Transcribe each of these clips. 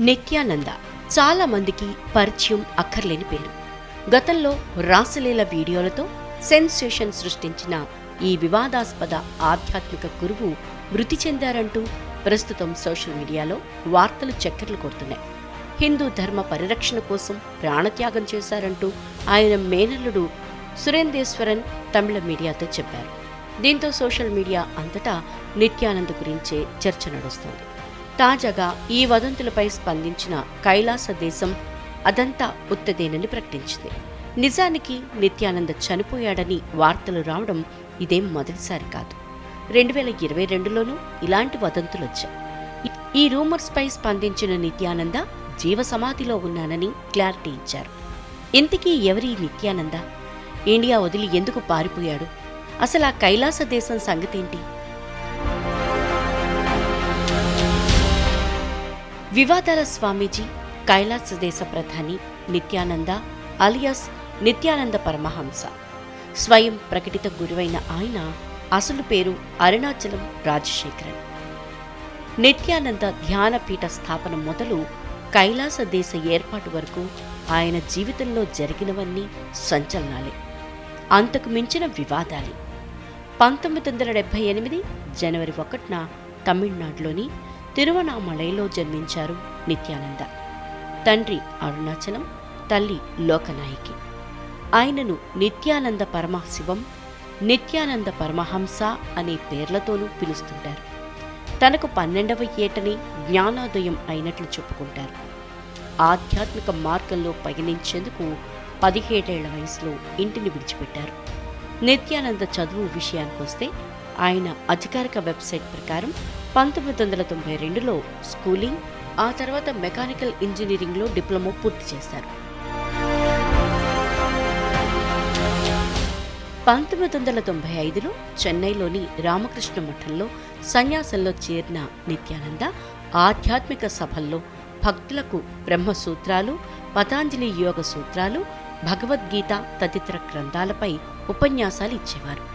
నిత్యానంద. చాలా మందికి పరిచయం అక్కర్లేని పేరు. గతంలో రాసలీల వీడియోలతో సెన్సేషన్ సృష్టించిన ఈ వివాదాస్పద ఆధ్యాత్మిక గురువు మృతి చెందారంటూ ప్రస్తుతం సోషల్ మీడియాలో వార్తలు చక్కర్లు కొడుతున్నాయి. హిందూ ధర్మ పరిరక్షణ కోసం ప్రాణత్యాగం చేశారంటూ ఆయన మేనల్లుడు సురేందేశ్వరన్ తమిళ మీడియాతో చెప్పారు. దీంతో సోషల్ మీడియా అంతటా నిత్యానంద్ గురించే చర్చ నడుస్తోంది. తాజాగా ఈ వదంతులపై స్పందించిన కైలాస దేశం అదంతా ఉత్తదేనని ప్రకటించింది. నిజానికి నిత్యానంద చనిపోయాడని వార్తలు రావడం ఇదేం మొదటిసారి కాదు. రెండు వేల ఇరవై రెండులోనూ ఇలాంటి వదంతులు వచ్చాయి. ఈ- రూమర్స్పై రూమర్స్ పై స్పందించిన నిత్యానంద జీవ సమాధిలో ఉన్నానని క్లారిటీ ఇచ్చారు. ఇంతకీ ఎవరి నిత్యానంద? ఇండియా వదిలి ఎందుకు పారిపోయాడు? అసలు ఆ కైలాస దేశం సంగతేంటి? వివాదాల స్వామీజీ కైలాస దేశ ప్రధాని నిత్యానంద అలియాస్ నిత్యానంద పరమహంస. స్వయం ప్రకటిత గురువైన ఆయన అసలు పేరు అరుణాచలం రాజశేఖరన్. నిత్యానంద ధ్యానపీఠ స్థాపన మొదలు కైలాస దేశ ఏర్పాటు వరకు ఆయన జీవితంలో జరిగినవన్నీ సంచలనాలే. అంతకు మించిన వివాదాలే. పంతొమ్మిది వందల డెబ్బై ఎనిమిది జనవరి ఒకటిన తమిళనాడులోని తిరువణామలైలో జన్మించారు నిత్యానంద. తండ్రి అరుణాచలం తల్లి లోకనాయకి. ఆయనను నిత్యానంద పరమశివం నిత్యానంద పరమహంస అనే పేర్లతోనూ పిలుస్తుంటారు. తనకు పన్నెండవ ఏటని జ్ఞానోదయం అయినట్లు చెప్పుకుంటారు. ఆధ్యాత్మిక మార్గంలో పయనించేందుకు పదిహేడేళ్ళ వయసులో ఇంటిని విడిచిపెట్టారు. నిత్యానంద చదువు విషయానికొస్తే ఆయన అధికారిక వెబ్సైట్ ప్రకారం పంతొమ్మిది వందల తొంభై రెండులో స్కూలింగ్ ఆ తర్వాత మెకానికల్ ఇంజనీరింగ్లో డిప్లొమా పూర్తి చేశారు. పంతొమ్మిది వందల తొంభై ఐదులో చెన్నైలోని రామకృష్ణ మఠంలో సన్యాసంలో చేరిన నిత్యానంద ఆధ్యాత్మిక సభల్లో భక్తులకు బ్రహ్మసూత్రాలు పతాంజలి యోగ సూత్రాలు భగవద్గీత తదితర గ్రంథాలపై ఉపన్యాసాలు ఇచ్చేవారు.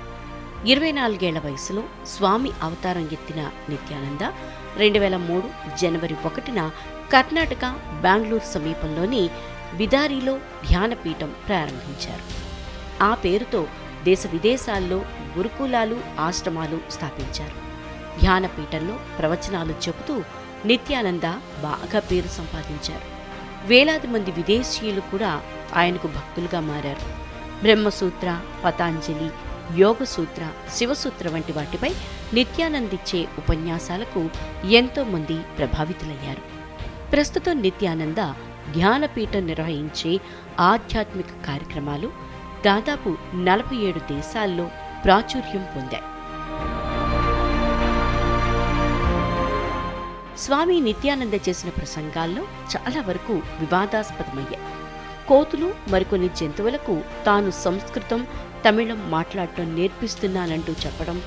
ఇరవై నాలుగేళ్ళ వయసులో స్వామి అవతారం ఎత్తిన నిత్యానంద రెండు వేల మూడు జనవరి ఒకటిన కర్ణాటక బెంగళూరు సమీపంలోని బిదారిలో ధ్యానపీఠం ప్రారంభించారు. ఆ పేరుతో దేశ విదేశాల్లో గురుకులాలు ఆశ్రమాలు స్థాపించారు. ధ్యానపీఠంలో ప్రవచనాలు చెబుతూ నిత్యానంద బాగా పేరు సంపాదించారు. వేలాది మంది విదేశీయులు కూడా ఆయనకు భక్తులుగా మారారు. బ్రహ్మసూత్ర పతాంజలి యోగసూత్ర శివసూత్ర వంటి వాటిపై నిత్యానందిచ్చే ఉపన్యాసాలకు ఎంతో మంది ప్రభావితులయ్యారు. ప్రస్తుతం నిత్యానంద ధ్యానపీఠం నిర్వహించే ఆధ్యాత్మిక కార్యక్రమాలు దాదాపు నలభై ఏడు దేశాల్లో ప్రాచుర్యం పొందాయి. స్వామి నిత్యానంద చేసిన ప్రసంగాల్లో చాలా వరకు వివాదాస్పదమయ్యాయి. కోతులు మరికొన్ని జంతువులకు తాను సంస్కృతం తమిళం మాట్లాడటం నేర్పిస్తున్నానంటూ చెప్పడం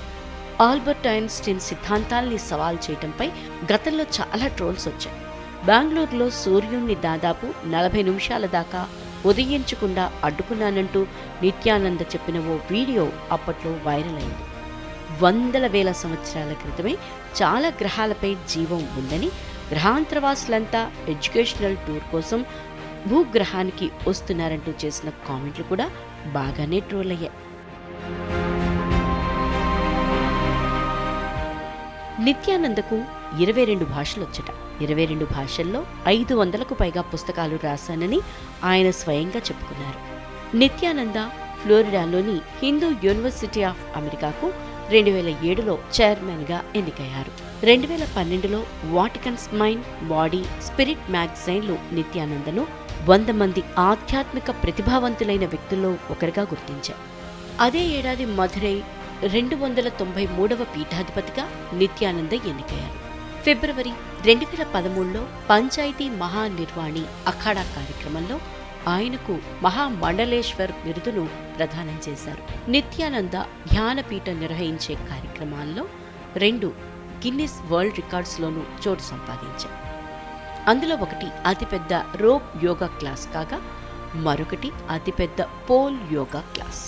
ఆల్బర్ట్ ఐన్స్టీన్ సిద్ధాంతాల్ని సవాల్ చేయడంపై గతంలో చాలా ట్రోల్స్ వచ్చాయి. బెంగళూరులో సూర్యుణ్ణి దాదాపు నలభై నిమిషాల దాకా ఉదయించకుండా అడ్డుకున్నానంటూ నిత్యానంద చెప్పిన ఓ వీడియో అప్పట్లో వైరల్ అయింది. వందల వేల సంవత్సరాల క్రితమే చాలా గ్రహాలపై జీవం ఉందని గ్రహాంతరవాసులంతా ఎడ్యుకేషనల్ టూర్ కోసం భూగ్రహానికి వస్తున్నారంటూ చేసిన కామెంట్లు కూడా బాగానే ట్రోల్ అయ్యాయి. నిత్యానందకు ఇరవై రెండు భాషలు వచ్చట ఇరవై రెండు భాషల్లో ఐదు వందలకు పైగా పుస్తకాలు రాశానని ఆయన స్వయంగా చెప్పుకున్నారు. నిత్యానంద ఫ్లోరిడాలోని హిందూ యూనివర్సిటీ ఆఫ్ అమెరికాకు రెండు వేల ఏడులో చైర్మన్గా ఎన్నికయ్యారు. రెండు వేల పన్నెండులో వాటికన్స్ మైండ్ బాడీ స్పిరిట్ మ్యాగజైన్లు నిత్యానందను వంద మంది ఆధ్యాత్మిక ప్రతిభావంతులైన వ్యక్తుల్లో ఒకరిగా గుర్తించారు. అదే ఏడాది మధురై రెండు వందల తొంభై మూడవ పీఠాధిపతిగా నిత్యానంద ఎన్నికయ్యారు. ఫిబ్రవరి రెండు వేల పదమూడులో పంచాయతీ మహానిర్వాణి అఖాడా కార్యక్రమంలో ఆయనకు మహామండలేశ్వర్ బిరుదును ప్రదానం చేశారు. నిత్యానంద ధ్యానపీఠం నిర్వహించే కార్యక్రమాల్లో రెండు గిన్నిస్ వరల్డ్ రికార్డ్స్లోనూ చోటు సంపాదించారు. అందులో ఒకటి అతిపెద్ద రోప్ యోగా క్లాస్ కాగా మరొకటి అతిపెద్ద పోల్ యోగా క్లాస్.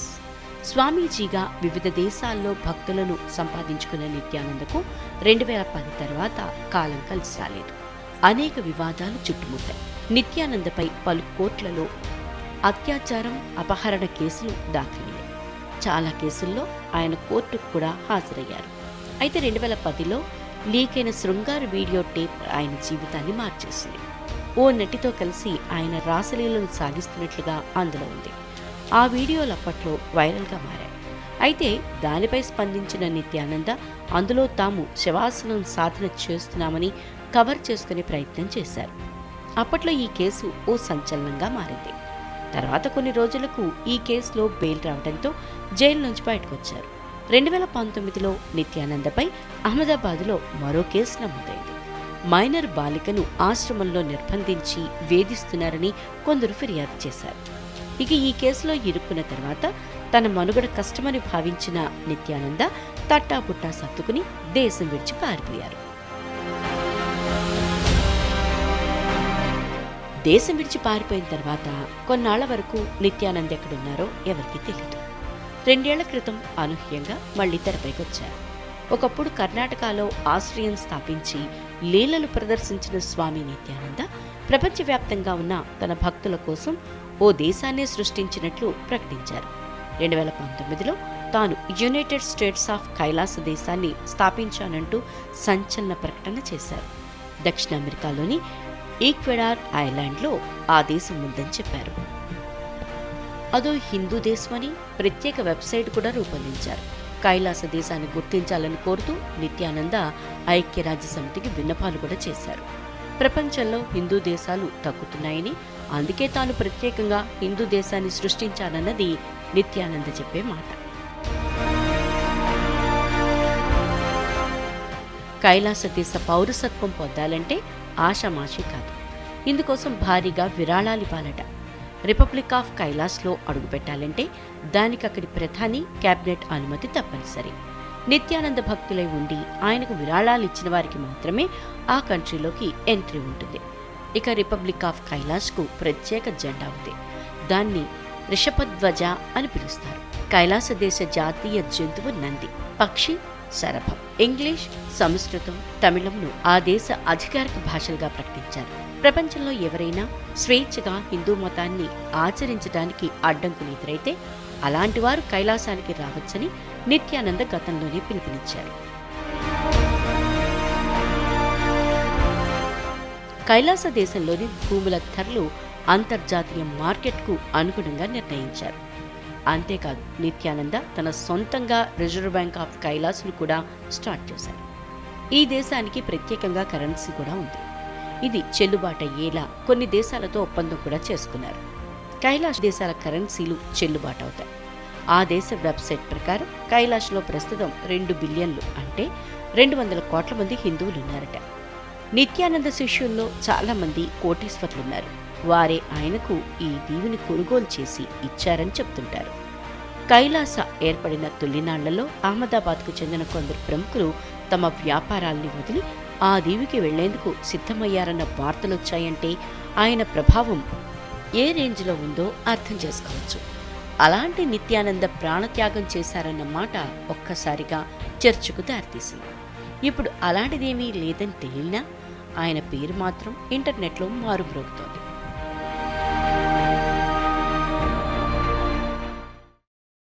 స్వామీజీగా వివిధ దేశాల్లో భక్తులను సంపాదించుకున్న నిత్యానందకు రెండు వేల పది తర్వాత కాలం కలిసి రాలేదు. అనేక వివాదాలు చుట్టుముట్టాయి. నిత్యానందపై పలు కోట్లలో అత్యాచారం అపహరణ కేసులు దాఖలయ్యాయి. చాలా కేసుల్లో ఆయన కోర్టుకు కూడా హాజరయ్యారు. అయితే రెండు వేల పదిలో లీకైన శృంగార వీడియో టేప్ ఆయన జీవితాన్ని మార్చేసింది. ఓ నటితో కలిసి ఆయన రాసలీలను సాగిస్తున్నట్లుగా అందులో ఉంది. ఆ వీడియోలు అప్పట్లో వైరల్గా మారాయి. అయితే దానిపై స్పందించిన నిత్యానంద అందులో తాము శవాసనం సాధన చేస్తున్నామని కవర్ చేసుకునే ప్రయత్నం చేశారు. అప్పట్లో ఈ కేసు ఓ సంచలనంగా మారింది. తర్వాత కొన్ని రోజులకు ఈ కేసులో బెయిల్ రావడంతో జైలు నుంచి బయటకొచ్చారు రెండు వేల పంతొమ్మిదిలో నిత్యానందపై అహ్మదాబాద్లో మరో కేసు నమోదైంది. మైనర్ బాలికను ఆశ్రమంలో నిర్బంధించి వేధిస్తున్నారని కొందరు ఫిర్యాదు చేశారు. ఇక ఈ కేసులో ఇరుక్కున్న తర్వాత తన మనుగడ కష్టమని భావించిన నిత్యానంద తట్టాపుట్టా సర్దుకుని దేశం విడిచి పారిపోయారు. దేశం విడిచి పారిపోయిన తర్వాత కొన్నాళ్ళ వరకు నిత్యానంద్ ఎక్కడున్నారో ఎవరికీ తెలియదు రెండేళ్ళ క్రితం అనూహ్యంగా మళ్ళీ తెరపైకొచ్చారు ఒకప్పుడు కర్ణాటకలో ఆశ్రయం స్థాపించి లీలలు ప్రదర్శించిన స్వామి నిత్యానంద ప్రపంచవ్యాప్తంగా ఉన్న తన భక్తుల కోసం ఓ దేశాన్నే సృష్టించినట్లు ప్రకటించారు. రెండు వేల పంతొమ్మిదిలో తాను యునైటెడ్ స్టేట్స్ ఆఫ్ కైలాస దేశాన్ని స్థాపించానంటూ సంచలన ప్రకటన చేశారు. దక్షిణ అమెరికాలోని ఈక్వెడార్ ఐలాండ్లో ఆ దేశం ఉందని చెప్పారు. అదో హిందూ దేశమని ప్రత్యేక వెబ్సైట్ కూడా రూపొందించారు. కైలాస దేశాన్ని గుర్తించాలని కోరుతూ నిత్యానంద ఐక్యరాజ్య సమితికి విన్నపాలు కూడా చేశారు. ప్రపంచంలో హిందూ దేశాలు తగ్గుతున్నాయని అందుకే తాను ప్రత్యేకంగా హిందూ దేశాన్ని సృష్టించానన్నది నిత్యానంద చెప్పే మాట. కైలాస దేశ పౌరసత్వం పొందాలంటే ఆషామాషి కాదు. ఇందుకోసం భారీగా విరాళాలివ్వాలట రిపబ్లిక్ ఆఫ్ కైలాస్లో అడుగుపెట్టాలంటే దానికి అక్కడి ప్రధాని కేబినెట్ అనుమతి తప్పనిసరి. నిత్యానంద భక్తులై ఉండి ఆయనకు విరాళాలు ఇచ్చిన వారికి మాత్రమే ఆ కంట్రీలోకి ఎంట్రీ ఉంటుంది. ఇక రిపబ్లిక్ ఆఫ్ కైలాస్కు ప్రత్యేక జెండా ఉంది. దాన్ని రిషపధ్వజ అని పిలుస్తారు. కైలాస దేశ జాతీయ జంతువు నంది పక్షి శరభం ఇంగ్లీష్ సంస్కృతం తమిళంను ఆ దేశ అధికారిక భాషలుగా ప్రకటించారు. ప్రపంచంలో ఎవరైనా స్వేచ్ఛగా హిందూ మతాన్ని ఆచరించడానికి అడ్డంకులు ఎదురైతే అలాంటి వారు కైలాసానికి రావచ్చని నిత్యానంద గతంలోనే పిలుపునిచ్చారు. కైలాస దేశంలోని భూముల ధరలు అంతర్జాతీయ మార్కెట్కు అనుగుణంగా నిర్ణయించారు. అంతేకాదు నిత్యానంద తన సొంతంగా రిజర్వ్ బ్యాంక్ ఆఫ్ కైలాస్ను కూడా స్టార్ట్ చేశారు. ఈ దేశానికి ప్రత్యేకంగా కరెన్సీ కూడా ఉంది. ఇది చెల్లుబాటు అయ్యేలా కొన్ని దేశాలతో ఒప్పందం కూడా చేసుకున్నారు. కైలాష్ దేశాల కరెన్సీలు చెల్లుబాటు అవుతాయి ఆ దేశ వెబ్సైట్ ప్రకారం కైలాష్లో ప్రస్తుతం రెండు బిలియన్లు అంటే రెండు వందల కోట్ల మంది హిందువులు ఉన్నారట నిత్యానంద శిష్యుల్లో చాలామంది కోటీశ్వర్లున్నారు. వారే ఆయనకు ఈ దీవిని కొనుగోలు చేసి ఇచ్చారని చెప్తుంటారు. కైలాస ఏర్పడిన తొలినాళ్ళలో అహ్మదాబాద్కు చెందిన కొందరు ప్రముఖులు తమ వ్యాపారాల్ని వదిలి ఆ దీవికి వెళ్ళేందుకు సిద్ధమయ్యారన్న వార్తలొచ్చాయంటే ఆయన ప్రభావం ఏ రేంజ్లో ఉందో అర్థం చేసుకోవచ్చు. అలాంటి నిత్యానంద ప్రాణత్యాగం చేశారన్న మాట ఒక్కసారిగా చర్చకు దారితీసింది. ఇప్పుడు అలాంటిదేమీ లేదని తేలినా ఆయన పేరు మాత్రం ఇంటర్నెట్లో మారుమ్రోగుతోంది.